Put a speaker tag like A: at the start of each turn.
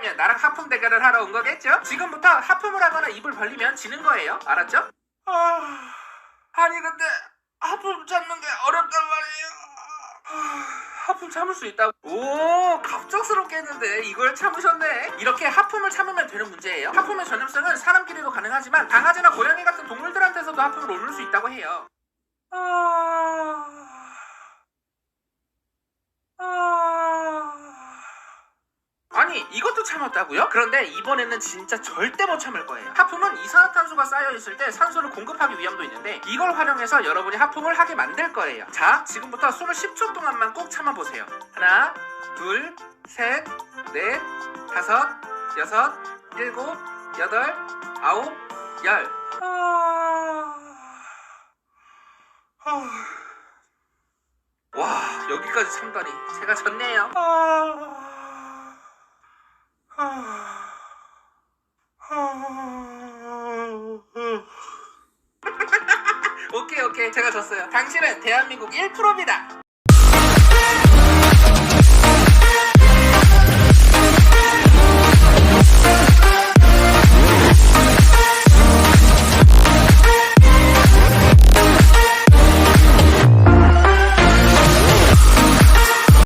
A: 클릭했다면 나랑 하품 대결을 하러 온 거겠죠? 지금부터 하품을 하거나 입을 벌리면 지는 거예요. 알았죠? 아... 아니 근데 하품 참는 게 어렵단 말이에요. 아, 하품 참을 수 있다고? 오 갑작스럽게 했는데 이걸 참으셨네 이렇게 하품을 참으면 되는 문제예요 하품의 전염성은 사람끼리도 가능하지만 강아지나 고양이 같은 동물들한테서도 하품을 옮을 수 있다고 해요 아... 아... 아니 이것도 참았다고요? 그런데 이번에는 진짜 절대 못 참을 거예요. 하품은 이산화탄소가 쌓여 있을 때 산소를 공급하기 위함도 있는데 이걸 활용해서 여러분이 하품을 하게 만들 거예요. 자 지금부터 숨을 10초 동안만 꼭 참아 보세요. 하나 둘 셋 넷 다섯 여섯 일곱 여덟 아홉 열. 와 여기까지 참다니. 제가 졌네요 오케이 오케이 제가 졌어요 당신은 대한민국 1%입니다